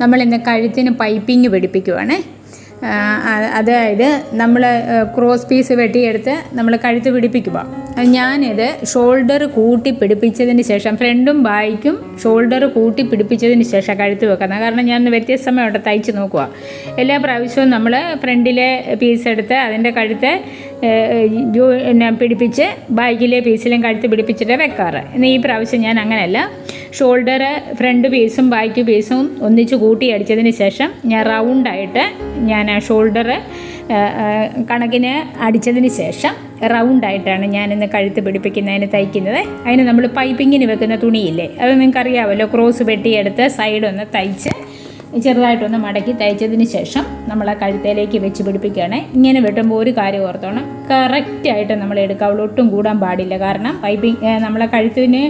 നമ്മളിന്ന് കഴുത്തിന് പൈപ്പിംഗ് പിടിപ്പിക്കുവാണേ. അതായത് നമ്മൾ ക്രോസ് പീസ് വെട്ടിയെടുത്ത് നമ്മൾ കഴുത്ത് പിടിപ്പിക്കുക ഞാനിത് ഷോൾഡർ കൂട്ടി പിടിപ്പിച്ചതിന് ശേഷം ഫ്രണ്ടും ബായ്ക്കും ഷോൾഡർ കൂട്ടി പിടിപ്പിച്ചതിന് ശേഷം കഴുത്ത് വെക്കുന്നത്. കാരണം ഞാൻ വ്യത്യസ്തമായിട്ട് തയ്ച്ച് നോക്കുക എല്ലാ പ്രാവശ്യവും നമ്മൾ ഫ്രണ്ടിലെ പീസ് എടുത്ത് അതിന്റെ കഴുത്ത് പിടിപ്പിച്ച് ബാക്കിലെ പീസിലും കഴുത്ത് പിടിപ്പിച്ചിട്ട് വെക്കാറ്. ഇന്ന് ഈ പ്രാവശ്യം ഞാൻ അങ്ങനെയല്ല. ഷോൾഡർ ഫ്രണ്ട് പീസും ബാക്ക് പീസും ഒന്നിച്ച് കൂട്ടി അടിച്ചതിന് ശേഷം ഞാൻ റൗണ്ടായിട്ട് ഞാൻ ആ ഷോൾഡർ കണക്കിന് അടിച്ചതിന് ശേഷം റൗണ്ടായിട്ടാണ് ഞാനിന്ന് കഴുത്ത് പിടിപ്പിക്കുന്നതിന് തയ്ക്കുന്നത്. അതിന് നമ്മൾ പൈപ്പിങ്ങിന് വെക്കുന്ന തുണിയില്ലേ? അത് നിങ്ങൾക്ക് അറിയാമല്ലോ ക്രോസ് വെട്ടിയെടുത്ത് സൈഡൊന്ന് തയ്ച്ച് ചെറുതായിട്ടൊന്ന് മടക്കി തയ്ച്ചതിന് ശേഷം നമ്മൾ ആ കഴുത്തേലേക്ക് വെച്ച് പിടിപ്പിക്കുകയാണ്. ഇങ്ങനെ വെട്ടുമ്പോൾ ഒരു കാര്യം ഓർത്തോണം. കറക്റ്റായിട്ട് നമ്മൾ എടുക്കാവുള്ളൂ ഒട്ടും കൂടാൻ പാടില്ല. കാരണം പൈപ്പിംഗ് നമ്മളെ കഴുത്തിന്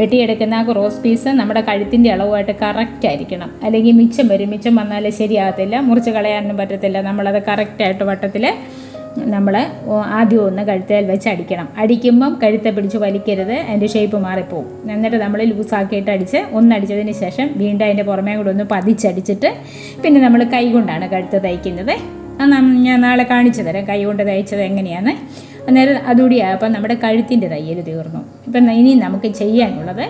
വെട്ടിയെടുക്കുന്ന ആ ക്രോസ് പീസ് നമ്മുടെ കഴുത്തിന്റെ അളവുമായിട്ട് കറക്റ്റ് ആയിരിക്കണം. അല്ലെങ്കിൽ മിച്ചം വരും. മിച്ചം വന്നാൽ ശരിയാകത്തില്ല. മുറിച്ച് കളയാനൊന്നും പറ്റത്തില്ല. നമ്മളത് കറക്റ്റായിട്ട് വട്ടത്തിൽ നമ്മൾ ആദ്യം ഒന്ന് കഴുത്തേൽ വെച്ച് അടിക്കണം. അടിക്കുമ്പം കഴുത്തെ പിടിച്ച് വലിക്കരുത് അതിന്റെ ഷേപ്പ് മാറിപ്പോവും. എന്നിട്ട് നമ്മൾ ലൂസാക്കിയിട്ട് അടിച്ച് ഒന്നടിച്ചതിന് ശേഷം വീണ്ടും അതിന്റെ പുറമേ കൂടെ ഒന്ന് പതിച്ചടിച്ചിട്ട് പിന്നെ നമ്മൾ കൈ കൊണ്ടാണ് കഴുത്ത് തയ്ക്കുന്നത്. ഞാൻ നാളെ കാണിച്ചു തരാം കൈ കൊണ്ട് തയ്ച്ചത് എങ്ങനെയാണ്. അന്നേരം അതുകൂടി ആയപ്പോൾ നമ്മുടെ കഴുത്തിന്റെ തയ്യൽ തീർന്നു. ഇപ്പം ഇനി നമുക്ക് ചെയ്യാനുള്ളത്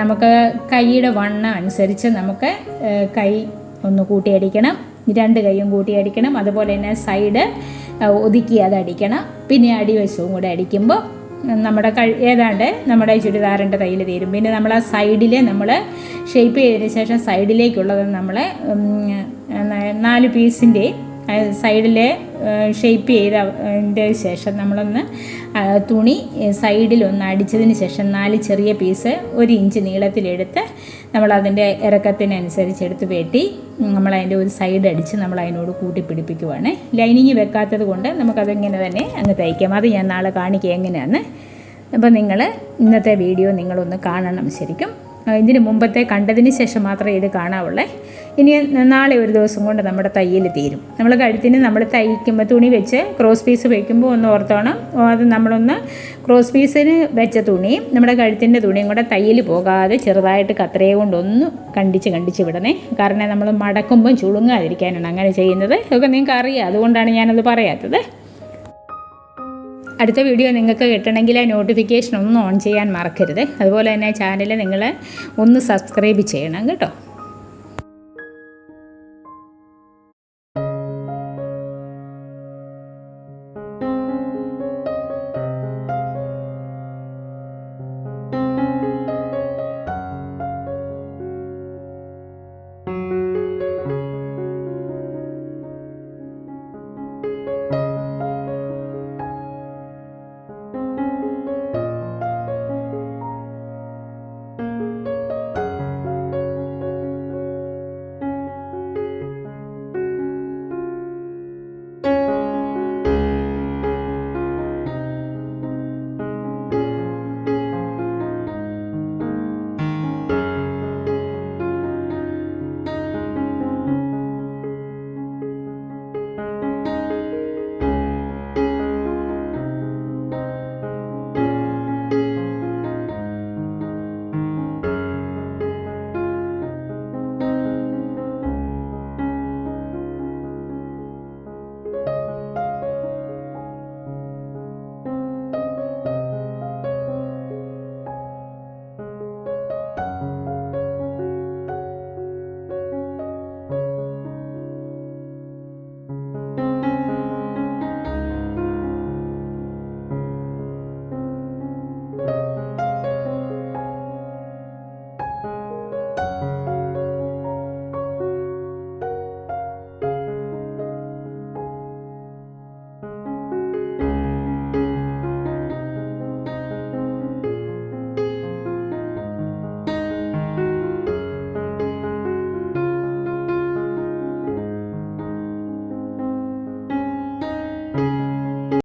നമുക്ക് കൈയുടെ വണ്ണം അനുസരിച്ച് നമുക്ക് കൈ ഒന്ന് കൂട്ടിയടിക്കണം. രണ്ട് കൈയും കൂട്ടിയടിക്കണം. അതുപോലെ തന്നെ സൈഡ് ഒതുക്കി അത് അടിക്കണം. പിന്നെ അടിവശവും കൂടെ അടിക്കുമ്പോൾ നമ്മുടെ കഴി ഏതാണ്ട് നമ്മുടെ ചുരിദാറിന്റെ തയ്യൽ തീരും. പിന്നെ നമ്മൾ ആ സൈഡിൽ നമ്മൾ ഷേപ്പ് ചെയ്തതിന് ശേഷം സൈഡിലേക്കുള്ളത് നമ്മൾ നാല് പീസിന്റെ സൈഡിലെ ഷേപ്പ് ചെയ്തതിന്റെ ശേഷം നമ്മളൊന്ന് തുണി സൈഡിലൊന്ന് അടിച്ചതിന് ശേഷം നാല് ചെറിയ പീസ് ഒരു ഇഞ്ച് നീളത്തിലെടുത്ത് നമ്മളതിന്റെ ഇറക്കത്തിനനുസരിച്ച് എടുത്ത് വെട്ടി നമ്മളതിന്റെ ഒരു സൈഡ് അടിച്ച് നമ്മൾ അതിനോട് കൂട്ടി പിടിപ്പിക്കുവാണ്. ലൈനിങ് വെക്കാത്തത് കൊണ്ട് നമുക്കതിങ്ങനെ തന്നെ അങ്ങ് തയ്ക്കാം. അത് ഞാൻ നാളെ കാണിക്കുക എങ്ങനെയാണ് അപ്പോൾ നിങ്ങൾ ഇന്നത്തെ വീഡിയോ നിങ്ങളൊന്ന് കാണണം ശരിക്കും. ഇതിന് മുമ്പത്തെ കണ്ടതിന് ശേഷം മാത്രമേ ഇത് കാണാവുള്ളേ. ഇനി നാളെ ഒരു ദിവസം കൊണ്ട് നമ്മുടെ തയ്യൽ തീരും. നമ്മൾ കഴുത്തിന് നമ്മൾ തയ്ക്കുമ്പോൾ തുണി വെച്ച് ക്രോസ് പീസ് വയ്ക്കുമ്പോൾ ഒന്ന് ഓർത്തോണം. അത് നമ്മളൊന്ന് ക്രോസ് പീസിന് വെച്ച തുണി നമ്മുടെ കഴുത്തിന്റെ തുണിയും കൂടെ തയ്യൽ പോകാതെ ചെറുതായിട്ട് കത്രയെ കൊണ്ടൊന്ന് കണ്ടിച്ച് കണ്ടിച്ച് വിടണേ. കാരണം നമ്മൾ മടക്കുമ്പം ചുളുങ്ങാതിരിക്കാനാണ് അങ്ങനെ ചെയ്യുന്നത്. അതൊക്കെ നിങ്ങൾക്ക് അറിയാം അതുകൊണ്ടാണ് ഞാനത് പറയാത്തത്. അടുത്ത വീഡിയോ നിങ്ങൾക്ക് കിട്ടണമെങ്കിൽ ആ നോട്ടിഫിക്കേഷൻ ഒന്ന് ഓൺ ചെയ്യാൻ മറക്കരുത്. അതുപോലെ തന്നെ ചാനൽ നിങ്ങൾ ഒന്ന് സബ്സ്ക്രൈബ് ചെയ്യണം കേട്ടോ.